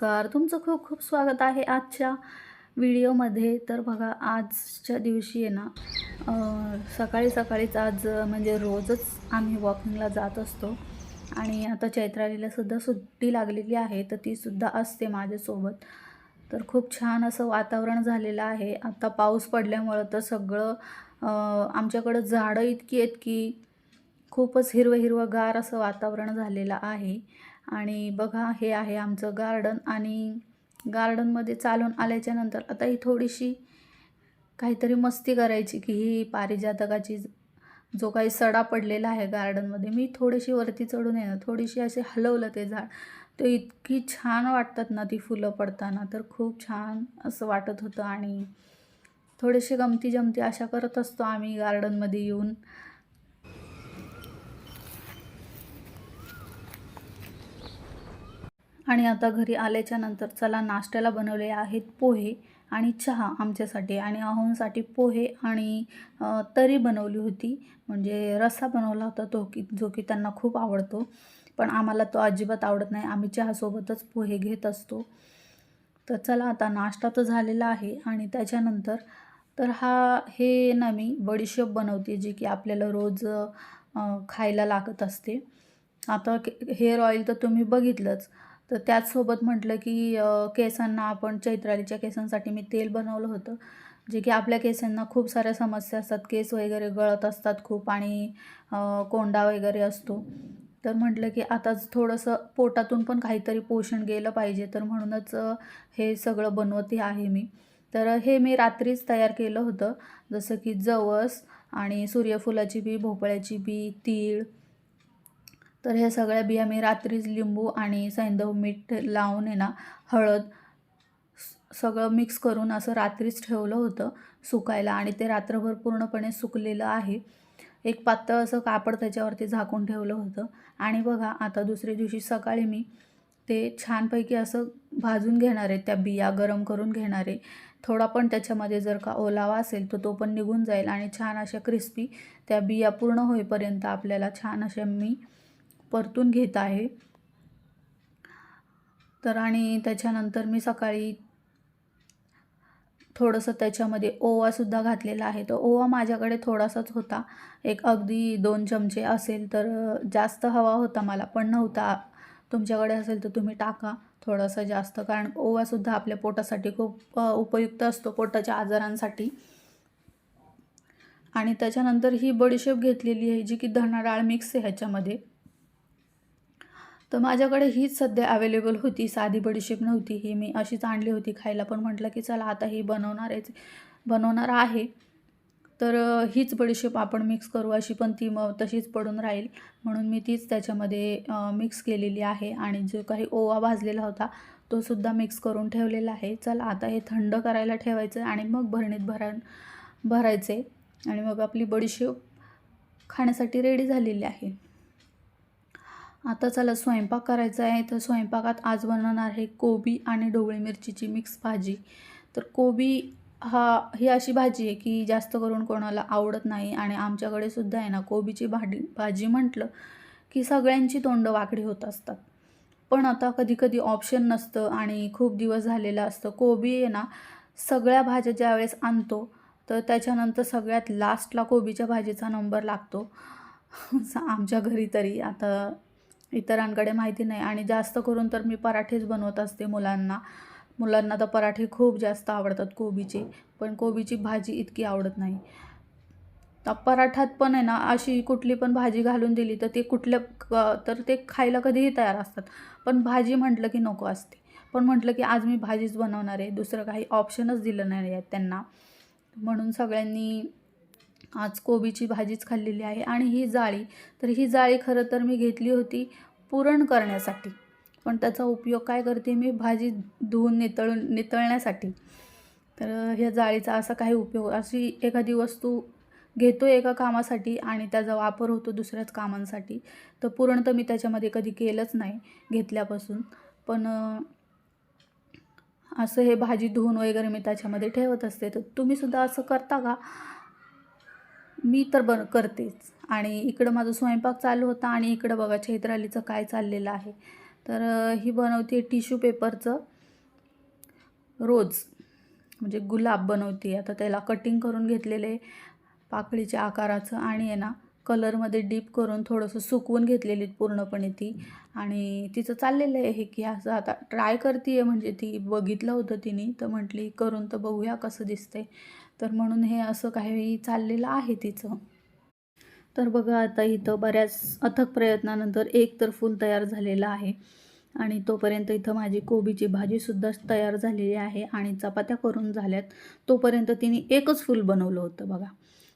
नमस्कार. तुमचं खूप खूप स्वागत आहे आजच्या व्हिडिओमध्ये. तर बघा आजच्या दिवशी आहे ना सकाळी सकाळीच आज म्हणजे रोजच आम्ही वॉकिंगला जात असतो. आणि आता चैत्रालीला सुद्धा सुट्टी लागलेली आहे तर ती सुद्धा असते माझ्यासोबत. तर खूप छान असं वातावरण झालेलं आहे. आता पाऊस पडल्यामुळं तर सगळं आमच्याकडं झाडं इतकी आहेत की खूपच हिरवं हिरवंगार असं वातावरण झालेलं आहे. आणि बघा हे आहे आमचं गार्डन आणि गार्डनमध्ये चालून आल्याच्यानंतर आता ही थोडीशी काहीतरी मस्ती करायची की ही पारिजातकाची जो काही सडा पडलेला आहे गार्डनमध्ये मी थोडीशी वरती चढून येणार थोडीशी असे हलवलं ते झाड. ते इतकी छान वाटतात ना ती फुलं पडताना तर खूप छान असं वाटत होतं. आणि थोडेसे गमती जमती अशा करत असतो आम्ही गार्डनमध्ये येऊन. आणि आता घरी आल्याच्यानंतर चला नाश्त्याला बनवले आहेत पोहे आणि चहा आमच्यासाठी आणि अहोंसाठी पोहे आणि तरी बनवली होती. म्हणजे रस्सा बनवला होता तो की जो की त्यांना खूप आवडतो. पण आम्हाला तो अजिबात आवडत नाही. आम्ही चहासोबतच पोहे घेत असतो. तर चला आता नाश्ता तर झालेला आहे आणि त्याच्यानंतर तर हा हे ना मी बडीशेप बनवते जी की आपल्याला रोज खायला लागत असते. आता के हेअर ऑइल तर तुम्ही बघितलंच. तर त्याचसोबत म्हटलं की केसांना आपण चैत्रालीच्या केसांसाठी मी तेल बनवलं होतं. जे की आपल्या केसांना खूप साऱ्या समस्या असतात. केस वगैरे गळत असतात खूप आणि कोंडा वगैरे असतो. तर म्हटलं की आता थोडंसं पोटातून पण काहीतरी पोषण गेलं पाहिजे. तर म्हणूनच हे सगळं बनवते आहे मी. तर हे मी रात्रीच तयार केलं होतं. जसं की जवस आणि सूर्यफुलाची बी भोपळ्याची बी तीळ तर ह्या सगळ्या बिया मी रात्रीच लिंबू आणि सैंदव मीठ लावून आहे ना हळद सगळं मिक्स करून असं रात्रीच ठेवलं होतं सुकायला आणि ते रात्रभर पूर्णपणे सुकलेलं आहे. एक पातळ असं कापड त्याच्यावरती झाकून ठेवलं होतं. आणि बघा आता दुसऱ्या दिवशी सकाळी मी ते छानपैकी असं भाजून घेणार आहे त्या बिया गरम करून घेणार आहे. थोडा पण त्याच्यामध्ये जर का ओलावा असेल तर तो पण निघून जाईल आणि छान अशा क्रिस्पी त्या बिया पूर्ण होईपर्यंत आपल्याला छान अशा मी परतून घेत आहे. तर आणि त्याच्यानंतर मी सकाळी थोडंसं त्याच्यामध्ये ओवासुद्धा घातलेला आहे. तर ओवा माझ्याकडे थोडासाच होता. एक अगदी दोन चमचे असेल तर जास्त हवा होता मला पण नव्हता. तुमच्याकडे असेल तर तुम्ही टाका थोडंसं जास्त कारण ओवासुद्धा आपल्या पोटासाठी खूप उपयुक्त असतो पोटाच्या आजारांसाठी. आणि त्याच्यानंतर ही बडीशेप घेतलेली आहे जी की धनाडाळ मिक्स आहे ह्याच्यामध्ये. तर माझ्याकडे हीच सध्या अवेलेबल होती. साधी बडीशेप नव्हती. ही मी अशीच आणली होती खायला. पण म्हटलं की चला आता ही बनवणार आहे बनवणार आहे. तर हीच बडीशेप आपण मिक्स करू अशी पण ती मग तशीच पडून राहील. म्हणून मी तीच त्याच्यामध्ये मिक्स केलेली आहे. आणि जो काही ओवा भाजलेला होता तो सुद्धा मिक्स करून ठेवलेला आहे. चला आता हे थंड करायला ठेवायचं आणि मग भरणीत भरण भरायचे. आणि मग आपली बडीशेप खाण्यासाठी रेडी झालेली आहे. आता चला स्वयंपाक करायचा आहे. तर स्वयंपाकात आज बनवणार आहे कोबी आणि ढोबळी मिरचीची मिक्स भाजी. तर कोबी हा ही अशी भाजी आहे की जास्त करून कोणाला आवडत नाही आणि आमच्याकडे सुद्धा आहे ना कोबीची भाजी भाजी म्हटलं की सगळ्यांची तोंडं वाकडी होत असतात. पण आता कधी कधी ऑप्शन नसतं आणि खूप दिवस झालेलं असतं. कोबी आहे ना सगळ्या भाज्या ज्यावेळेस आणतो तर त्याच्यानंतर सगळ्यात लास्टला कोबीच्या भाजीचा नंबर लागतो. आमच्या घरी तरी. आता इतरांकडे माहिती नाही. आणि जास्त करून तर मी पराठेच बनवत असते मुलांना. मुलांना तर पराठे खूप जास्त आवडतात कोबीचे. पण कोबीची भाजी इतकी आवडत नाही. पराठ्यात पण आहे ना अशी कुठली पण भाजी घालून दिली तर ते कुठल्या तर ते खायला कधीही तयार असतात. पण भाजी म्हटलं की नको असते. पण म्हटलं की आज मी भाजीच बनवणार आहे. दुसरं काही ऑप्शनच दिलं नाही आहे त्यांना. म्हणून सगळ्यांनी आज कोबीची भाजीच खाल्लेली आहे आणि ही जाळी. तर ही जाळी खरं तर मी घेतली होती पुरण करण्यासाठी. पण त्याचा उपयोग काय करते मी? भाजी धुवून नितळून नितळण्यासाठी. तर ह्या जाळीचा असा काही उपयोग अशी एखादी वस्तू घेतो एका कामासाठी आणि त्याचा वापर होतो दुसऱ्याच कामांसाठी. तर पुरण तर मी त्याच्यामध्ये कधी केलंच नाही घेतल्यापासून. पण असं हे भाजी धुवून वगैरे मी त्याच्यामध्ये ठेवत असते. तर तुम्हीसुद्धा असं करता का? मी तर बन करतेच. आणि इकडं माझा स्वयंपाक चालू होता आणि इकडं बघा चैत्रालीचं काय चाललेलं आहे. तर ही बनवते टिश्यू पेपरचं रोज. म्हणजे गुलाब बनवते. आता त्याला कटिंग करून घेतलेले पाकळीच्या आकाराचं आणि आहे ना कलरमध्ये डीप करून थोडंसं सुकवून घेतलेली पूर्णपणे ती. आणि तिचं चाललेलं आहे हे की असं आता ट्राय करते आहे म्हणजे ती बघितलं होतं तिने. तर म्हटली करून तर बघूया कसं दिसतंय. तर म्हणून हे असं काही चाललेलं आहे तिचं. तर बघा आता इथं बऱ्याच अथक प्रयत्नानंतर एक तर फूल तयार झालेलं आहे. आणि तोपर्यंत इथं माझी कोबीची भाजीसुद्धा तयार झालेली आहे आणि चपात्या करून झाल्यात. तोपर्यंत तिने एकच फूल बनवलं होतं बघा.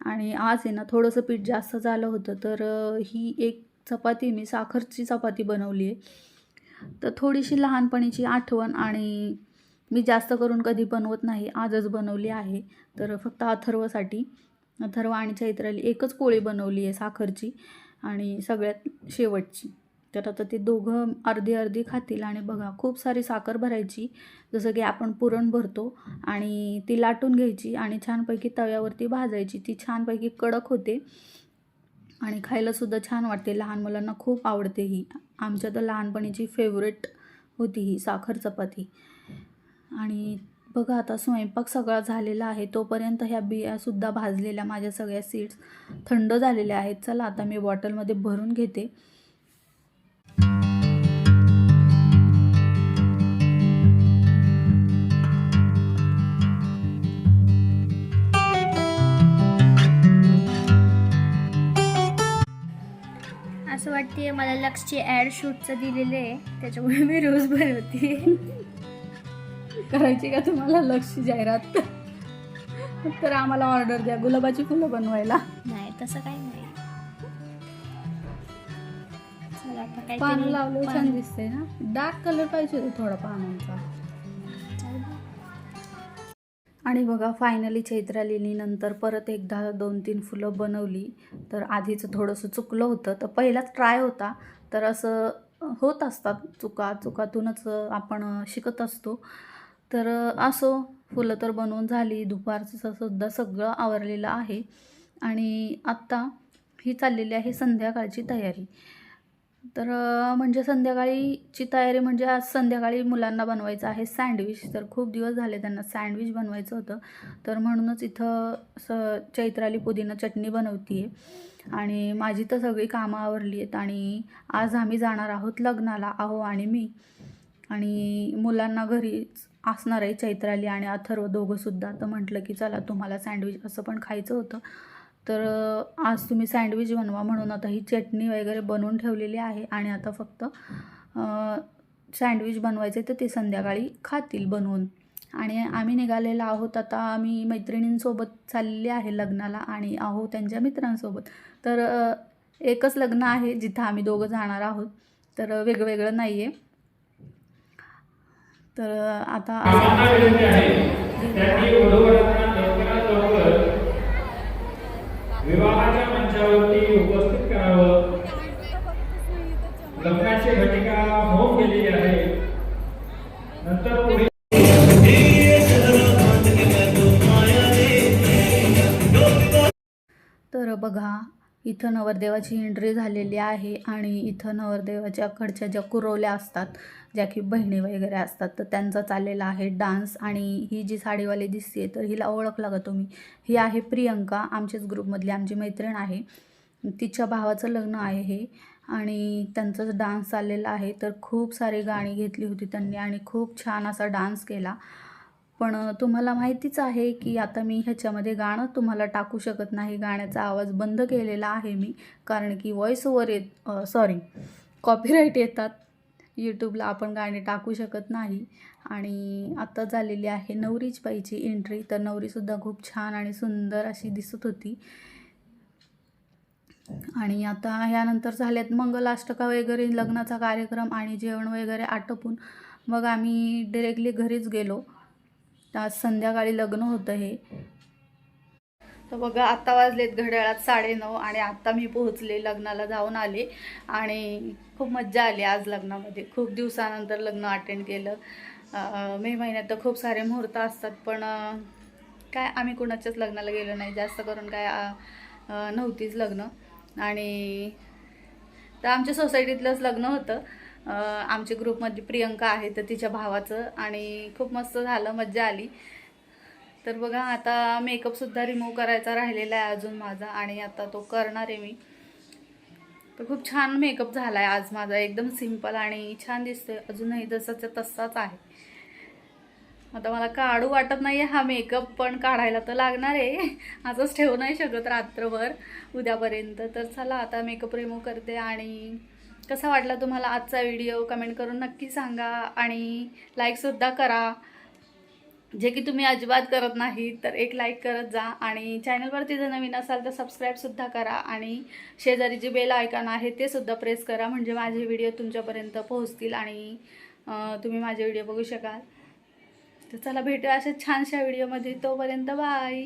आणि आज आहे ना थोडंसं पीठ जास्त झालं होतं तर ही एक चपाती मी साखरची चपाती बनवली आहे. तर थोडीशी लहानपणीची आठवण आणि मी जास्त करून कधी बनवत नाही आजच बनवली आहे. तर फक्त अथर्वसाठी अथर्व आणि चैत्राली एकच पोळी बनवली आहे साखरची आणि सगळ्यात शेवटची. तर आता ते दोघं अर्धी अर्धी खातील आणि बघा खूप सारी साखर भरायची जसं की आपण पुरण भरतो आणि ती लाटून घ्यायची आणि छानपैकी तव्यावरती भाजायची. ती छानपैकी कडक होते आणि खायलासुद्धा छान वाटते. लहान मुलांना खूप आवडते ही. आमच्या तर लहानपणीची फेवरेट होती ही साखर चपाती. आणि बघा आता स्वयंपाक सगळा झालेला आहे तोपर्यंत ह्या बियासुद्धा भाजलेल्या माझ्या सगळ्या सीड्स थंड झालेल्या आहेत. चला आता मी बॉटलमध्ये भरून घेते. असं वाटते मला लक्षची ॲड शूटचं दिलेलं आहे. त्याच्यामुळे मी रोज बनवते. करायची का तुम्हाला? लक्ष जाहिरात. तर आम्हाला ऑर्डर द्या. गुलाबाची फुलं बनवायला. नाही तसं काही नाही. पानं लावलं छान दिसतंय ना? डार्क कलर पाहिजे होता थोडा पानांचा. आणि बघा फायनली चैत्रालीनी नंतर परत एकदा दोन तीन फुलं बनवली. तर आधीचं थोडंसं चुकलं होतं. तर पहिलाच ट्राय होता. तर असं होत असतात चुका. चुकातूनच आपण शिकत असतो. तर असो फुलं तर बनवून झाली. दुपारचं सुद्धा सगळं आवरलेलं आहे. आणि आत्ता ही चाललेली आहे संध्याकाळची तयारी. तर म्हणजे संध्याकाळीची तयारी म्हणजे आज संध्याकाळी मुलांना बनवायचं आहे सँडविच. तर खूप दिवस झाले त्यांना सँडविच बनवायचं होतं. तर म्हणूनच इथं स चैत्राली पुदिना चटणी बनवते आहे आणि माझी तर सगळी कामं आवरली आहेत. आणि आज आम्ही जाणार आहोत लग्नाला आहो आणि मी. आणि मुलांना घरीच असणार आहे चैत्राली आणि अथर्व दोघंसुद्धा तर म्हटलं की चला तुम्हाला सँडविच असं पण खायचं होतं. तर आज तुम्ही सँडविच बनवा म्हणून आता ही चटणी वगैरे बनवून ठेवलेली आहे आणि आता फक्त सँडविच बनवायचे तर ते संध्याकाळी खातील बनवून. आणि आम्ही निघालेलो आहोत आता आम्ही मैत्रिणींसोबत चाललेली आहे लग्नाला आणि आहो त्यांच्या मित्रांसोबत. तर एकच लग्न आहे जिथं आम्ही दोघं जाणार आहोत. तर वेगवेगळं नाही आहे तर आता विवाहाच्या मंचावरती उपस्थित करावं. लग्नाची घटिका होऊन गेलेली आहे. नंतर पुढे इथं नवरदेवाची एंट्री झालेली आहे आणि इथं नवरदेवाच्याकडच्या ज्या कुरवल्या असतात ज्या की बहिणी वगैरे असतात तर त्यांचा चाललेला आहे डान्स. आणि ही जी साडीवाली दिसते तर हिला ओळखला का तुम्ही? ही आहे प्रियंका आमच्याच ग्रुपमधली आमची मैत्रीण आहे. तिच्या भावाचं लग्न आहे हे. आणि त्यांचा डान्स चाललेला आहे तर खूप सारी गाणी घेतली होती त्यांनी आणि खूप छान असा डान्स केला. पण तुम्हाला माहितीच आहे की आता मी ह्याच्यामध्ये गाणं तुम्हाला टाकू शकत नाही. गाण्याचा आवाज बंद केलेला आहे मी कारण की व्हॉइस ओवर येत सॉरी कॉपीराईट येतात. यूट्यूबला आपण गाणे टाकू शकत नाही. आणि आता झालेली आहे नवरीच बाईची एंट्री तर नवरीसुद्धा खूप छान आणि सुंदर अशी दिसत होती. आणि आता ह्यानंतर झाल्यात मंगलाष्टका वगैरे लग्नाचा कार्यक्रम आणि जेवण वगैरे आटोपून. मग आम्ही डिरेक्टली घरीच गेलो. आज संध्याकाळी लग्न होतं हे. तर बघा आत्ता वाजलेत घड्याळात साडेनऊ आणि आत्ता मी पोहोचले लग्नाला जाऊन आले आणि खूप मज्जा आली आज लग्नामध्ये. खूप दिवसानंतर लग्न अटेंड केलं. मे महिन्यात तर खूप सारे मुहूर्त असतात पण काय आम्ही कुणाच्याच लग्नाला गेलो नाही. जास्त करून काय नव्हतीच लग्न. आणि तर आमच्या सोसायटीतलंच लग्न होतं. आमच्या ग्रुपमध्ये प्रियंका आहे तर तिच्या भावाचं आणि खूप मस्त झालं मज्जा आली. तर बघा आता मेकअपसुद्धा रिमूव्ह करायचा राहिलेला आहे अजून माझा आणि आता तो करणार आहे मी. तर खूप छान मेकअप झाला आहे आज माझा एकदम सिंपल आणि छान दिसतोय. अजूनही जसाचा तसाच आहे. आता मला काढू वाटत नाही हा मेकअप पण काढायला तर लागणार आहे. असंच ठेवू नाही शकत रात्रभर उद्यापर्यंत. तर चला आता मेकअप रिमूव्ह करते आणि कसा वाटला तुम्हाला आजचा व्हिडिओ कमेंट करून नक्की सांगा आणि लाईकसुद्धा करा. जे की तुम्ही अजिबात करत नाही तर एक लाईक करत जा आणि चॅनलवरती जर नवीन असाल तर सबस्क्राईबसुद्धा करा आणि शेजारी जे बेल आयकॉन आहे ते सुद्धा प्रेस करा म्हणजे माझे व्हिडिओ तुमच्यापर्यंत पोहोचतील आणि तुम्ही माझे व्हिडिओ बघू शकाल. तर चला भेटूया अशा छानशा व्हिडिओमध्ये तोपर्यंत बाय